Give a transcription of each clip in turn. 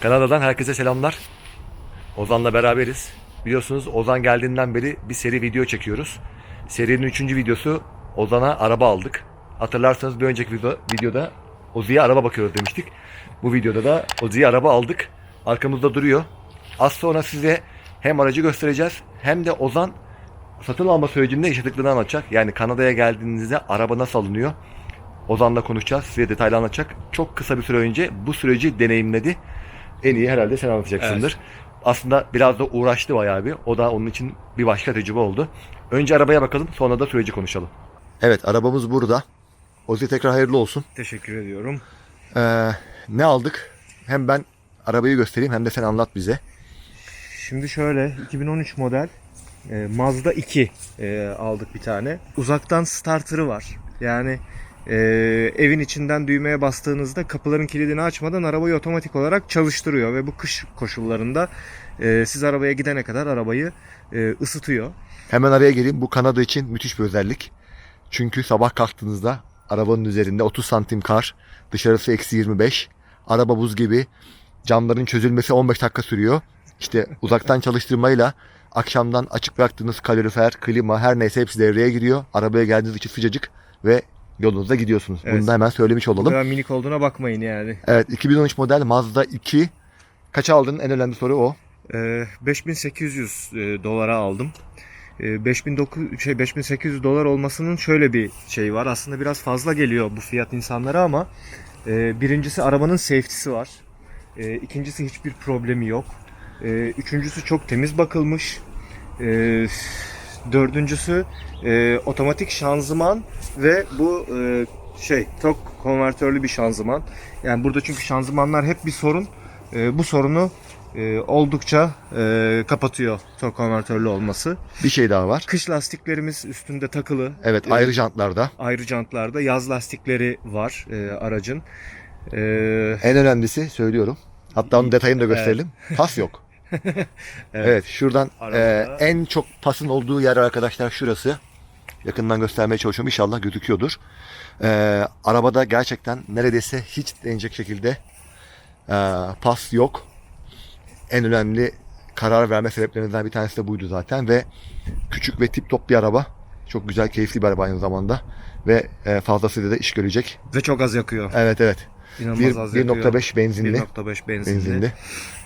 Kanada'dan herkese selamlar. Ozan'la beraberiz. Biliyorsunuz Ozan geldiğinden beri bir seri video çekiyoruz. Serinin üçüncü videosu Ozan'a araba aldık. Hatırlarsanız bir önceki video, videoda Ozi'ye araba bakıyoruz demiştik. Bu videoda da Ozi'ye araba aldık. Arkamızda duruyor. Az sonra size hem aracı göstereceğiz hem de Ozan satın alma sürecinde yaşadıklarını anlatacak. Yani Kanada'ya geldiğinizde araba nasıl alınıyor? Ozan'la konuşacağız. Size detaylı anlatacak. Çok kısa bir süre önce bu süreci deneyimledi. En iyi herhalde sen anlatacaksındır. Aslında biraz da uğraştı bayağı bir. O da onun için bir başka tecrübe oldu. Önce arabaya bakalım sonra da süreci konuşalım. Evet arabamız burada. Ozi tekrar hayırlı olsun. Teşekkür ediyorum. Ee, ne aldık? Hem ben arabayı göstereyim hem de sen anlat bize. Şimdi şöyle 2013 model e, Mazda 2 e, aldık bir tane. Uzaktan starter'ı var. Yani e, evin içinden düğmeye bastığınızda kapıların kilidini açmadan arabayı otomatik olarak çalıştırıyor ve bu kış koşullarında e, siz arabaya gidene kadar arabayı e, ısıtıyor. Hemen araya gireyim. Bu Kanada için müthiş bir özellik. Çünkü sabah kalktığınızda arabanın üzerinde 30 santim kar, dışarısı eksi 25, araba buz gibi, camların çözülmesi 15 dakika sürüyor. İşte uzaktan çalıştırmayla akşamdan açık bıraktığınız kalorifer, klima her neyse hepsi devreye giriyor. Arabaya geldiğiniz için sıcacık ve yolunuzda gidiyorsunuz. Evet. Bunu da hemen söylemiş Bu olalım. kadar minik olduğuna bakmayın yani. Evet 2013 model Mazda 2. Kaç aldın? En önemli soru o. E, 5800 e, dolara aldım. E, 5900 şey 5800 dolar olmasının şöyle bir şey var. Aslında biraz fazla geliyor bu fiyat insanlara ama e, birincisi arabanın safety'si var. E, ikincisi hiçbir problemi yok. E, üçüncüsü çok temiz bakılmış. E, dördüncüsü e, otomatik şanzıman ve bu e, şey tok konvertörlü bir şanzıman. Yani burada çünkü şanzımanlar hep bir sorun. E, bu sorunu e, oldukça e, kapatıyor tok konvertörlü olması. Bir şey daha var. Kış lastiklerimiz üstünde takılı. Evet E, ayrı jantlarda. ayrı jantlarda yaz lastikleri var e, aracın. E, En önemlisi söylüyorum. Hatta onun detayını da gösterelim. Pas yok. evet. şuradan Arabada- e, en çok pasın olduğu yer arkadaşlar şurası. Yakından göstermeye çalışıyorum. İnşallah gözüküyordur. E, arabada gerçekten neredeyse hiç denecek şekilde e, pas yok. En önemli karar verme sebeplerinden bir tanesi de buydu zaten ve küçük ve tip top bir araba. Çok güzel, keyifli bir araba aynı zamanda ve e, fazlasıyla da iş görecek. ve çok az yakıyor. Evet evet. İnanılmaz Bir- az yakıyor. 1.5 benzinli. 1.5 benzinli. benzinli.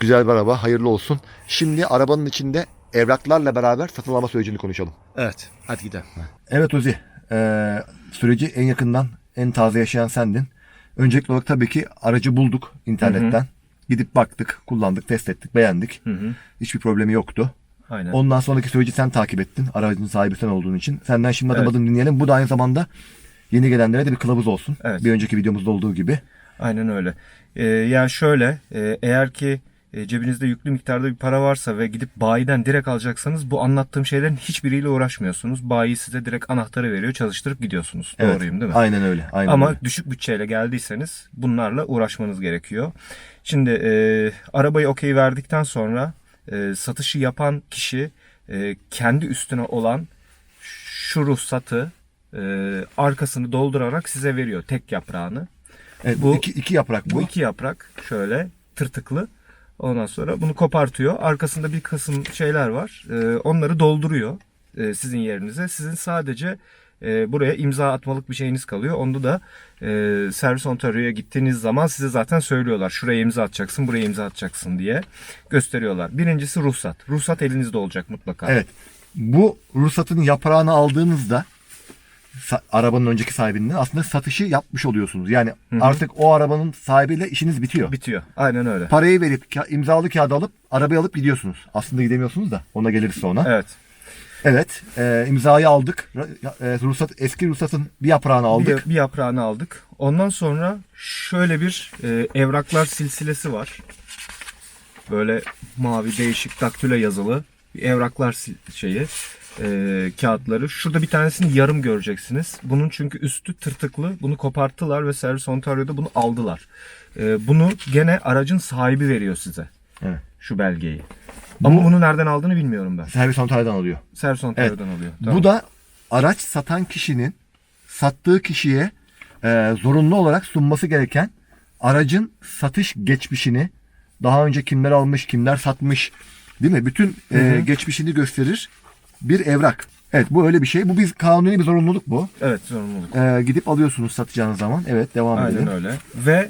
Güzel bir araba. Hayırlı olsun. Şimdi arabanın içinde evraklarla beraber satın alma sürecini konuşalım. Evet. Hadi gidelim. Evet Ozi. eee, süreci en yakından, en taze yaşayan sendin. Öncelikli olarak tabii ki aracı bulduk internetten. Gidip baktık, kullandık, test ettik, beğendik. Hı hı. Hiçbir problemi yoktu. Aynen. Ondan sonraki süreci sen takip ettin. Aracın sahibi sen olduğun için. Senden şimdi adım Evet. adım dinleyelim. Bu da aynı zamanda yeni gelenlere de bir kılavuz olsun. Evet. Bir önceki videomuzda olduğu gibi. Aynen öyle. Ee, yani şöyle e, eğer ki e, cebinizde yüklü miktarda bir para varsa ve gidip bayiden direkt alacaksanız bu anlattığım şeylerin hiçbiriyle uğraşmıyorsunuz. Bayi size direkt anahtarı veriyor çalıştırıp gidiyorsunuz. Evet. Doğruyum değil mi? Aynen öyle. Aynen Ama öyle. düşük bütçeyle geldiyseniz bunlarla uğraşmanız gerekiyor. Şimdi e, arabayı okey verdikten sonra e, satışı yapan kişi e, kendi üstüne olan şu ruhsatı e, arkasını doldurarak size veriyor tek yaprağını. Evet, bu- iki, iki yaprak bu. Bu iki yaprak şöyle tırtıklı. Ondan sonra bunu kopartıyor. Arkasında bir kısım şeyler var. Ee, onları dolduruyor e, sizin yerinize. Sizin sadece e, buraya imza atmalık bir şeyiniz kalıyor. Onda da e, servis Ontario'ya gittiğiniz zaman size zaten söylüyorlar. Şuraya imza atacaksın, buraya imza atacaksın diye gösteriyorlar. Birincisi ruhsat. Ruhsat elinizde olacak mutlaka. Evet. Bu ruhsatın yaprağını aldığınızda arabanın önceki sahibinden aslında satışı yapmış oluyorsunuz. Yani artık o arabanın sahibiyle işiniz bitiyor. Bitiyor. Aynen öyle. Parayı verip ka- imzalı kağıdı alıp arabayı alıp gidiyorsunuz. Aslında gidemiyorsunuz da ona geliriz sonra. Evet, Evet. e, imzayı aldık. E, ruhsat eski ruhsatın bir yaprağını aldık. Bir, bir yaprağını aldık. Ondan sonra şöyle bir e, evraklar silsilesi var. Böyle mavi değişik daktilo yazılı bir evraklar şeyi e, kağıtları. Şurada bir tanesini yarım göreceksiniz. Bunun çünkü üstü tırtıklı. Bunu koparttılar ve Servis Ontario'da bunu aldılar. E, bunu gene aracın sahibi veriyor size. Evet. Şu belgeyi. Ama bunu nereden aldığını bilmiyorum ben. Servis Ontario'dan alıyor. Servis Ontario'dan alıyor. Bu da araç satan kişinin sattığı kişiye e, zorunlu olarak sunması gereken aracın satış geçmişini Daha önce kimler almış, kimler satmış değil mi? Bütün e, geçmişini gösterir bir evrak. Evet bu öyle bir şey. Bu bir kanuni bir zorunluluk bu. Evet zorunluluk. E, gidip alıyorsunuz satacağınız zaman. Evet devam Aynen edelim. öyle. Ve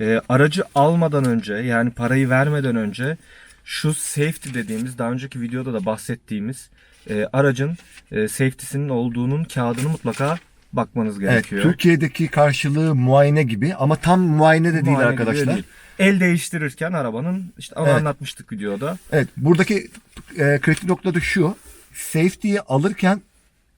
e, aracı almadan önce yani parayı vermeden önce şu safety dediğimiz daha önceki videoda da bahsettiğimiz e, aracın e, safety'sinin olduğunun kağıdını mutlaka bakmanız Evet, gerekiyor. Türkiye'deki karşılığı muayene gibi ama tam muayene de değil Muayene arkadaşlar. değil. El değiştirirken arabanın işte onu Evet. anlatmıştık videoda. Evet buradaki e, kritik nokta da şu. Safety'yi alırken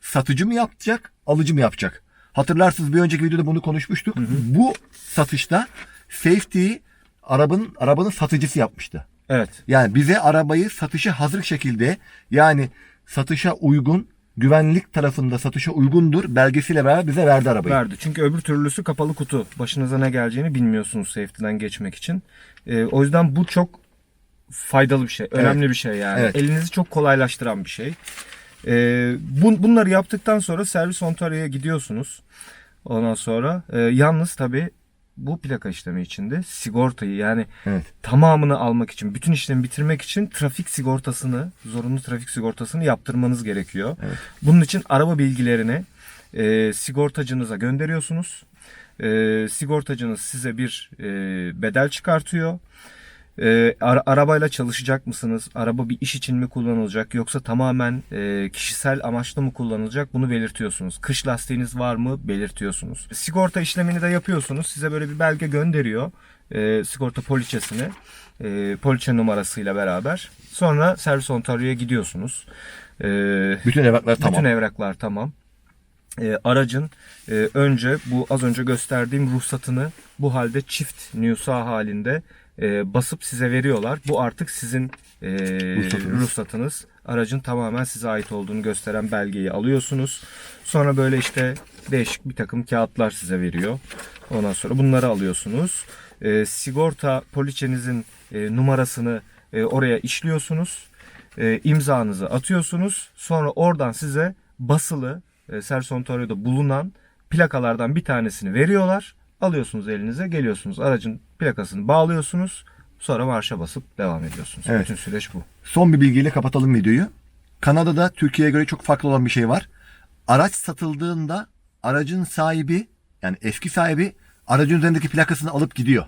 satıcı mı yapacak, alıcı mı yapacak? Hatırlarsınız bir önceki videoda bunu konuşmuştuk. Bu satışta safety'yi arabanın arabanın satıcısı yapmıştı. Evet. Yani bize arabayı satışa hazır şekilde yani satışa uygun güvenlik tarafında satışa uygundur belgesiyle beraber bize verdi arabayı. Verdi. Çünkü öbür türlüsü kapalı kutu. Başınıza ne geleceğini bilmiyorsunuz safety'den geçmek için. E, o yüzden bu çok faydalı bir şey. Önemli bir şey yani. Evet. Elinizi çok kolaylaştıran bir şey. E, bun- bunları yaptıktan sonra servis Ontario'ya gidiyorsunuz. Ondan sonra e, yalnız tabii bu plaka işlemi içinde sigortayı yani Evet. tamamını almak için, bütün işlemi bitirmek için trafik sigortasını, zorunlu trafik sigortasını yaptırmanız gerekiyor. Evet. Bunun için araba bilgilerini e, sigortacınıza gönderiyorsunuz. E, sigortacınız size bir e, bedel çıkartıyor. E, ara- arabayla çalışacak mısınız? Araba bir iş için mi kullanılacak yoksa tamamen e, kişisel amaçlı mı kullanılacak? Bunu belirtiyorsunuz. Kış lastiğiniz var mı? Belirtiyorsunuz. Sigorta işlemini de yapıyorsunuz. Size böyle bir belge gönderiyor. E, sigorta poliçesini. E, poliçe numarasıyla beraber. Sonra Servis Ontario'ya gidiyorsunuz. E, Bütün evraklar tamam. bütün evraklar tamam. E, aracın e, önce bu az önce gösterdiğim ruhsatını bu halde çift nüsa halinde e, basıp size veriyorlar. Bu artık sizin e, Ruhsatınız. ruhsatınız. Aracın tamamen size ait olduğunu gösteren belgeyi alıyorsunuz. Sonra böyle işte değişik bir takım kağıtlar size veriyor. Ondan sonra bunları alıyorsunuz. E, sigorta poliçenizin e, numarasını e, oraya işliyorsunuz. E, imzanızı atıyorsunuz. Sonra oradan size basılı e, Servis Ontario'da bulunan plakalardan bir tanesini veriyorlar. Alıyorsunuz elinize geliyorsunuz. Aracın plakasını bağlıyorsunuz. Sonra marşa basıp devam ediyorsunuz. Evet. Bütün süreç bu. Son bir bilgiyle kapatalım videoyu. Kanada'da Türkiye'ye göre çok farklı olan bir şey var. Araç satıldığında aracın sahibi yani eski sahibi aracın üzerindeki plakasını alıp gidiyor.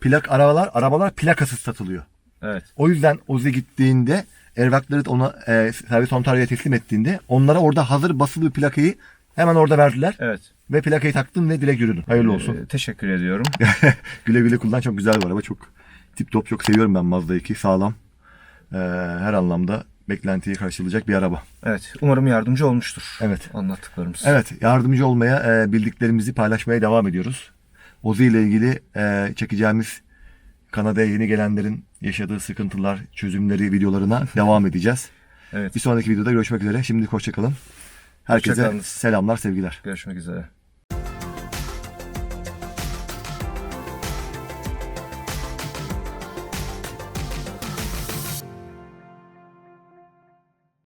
Plak arabalar arabalar plakasız satılıyor. Evet. O yüzden Ozi gittiğinde evrakları ona e, servis Ontario'ya teslim ettiğinde onlara orada hazır basılı bir plakayı hemen orada verdiler Evet. Ve plakayı taktın ve dile yürüdün. Hayırlı olsun. Ee, teşekkür ediyorum. güle güle kullan çok güzel bir araba. Çok tip top çok seviyorum ben Mazda 2. Sağlam. Ee, her anlamda beklentiyi karşılayacak bir araba. Evet. Umarım yardımcı olmuştur. Evet. Anlattıklarımız. Evet yardımcı olmaya e, bildiklerimizi paylaşmaya devam ediyoruz. Ozi ile ilgili e, çekeceğimiz Kanada'ya yeni gelenlerin yaşadığı sıkıntılar, çözümleri videolarına devam edeceğiz. Evet. Bir sonraki videoda görüşmek üzere. Şimdi hoşçakalın. Herkese Hoşçakalınız. selamlar, sevgiler. Görüşmek üzere.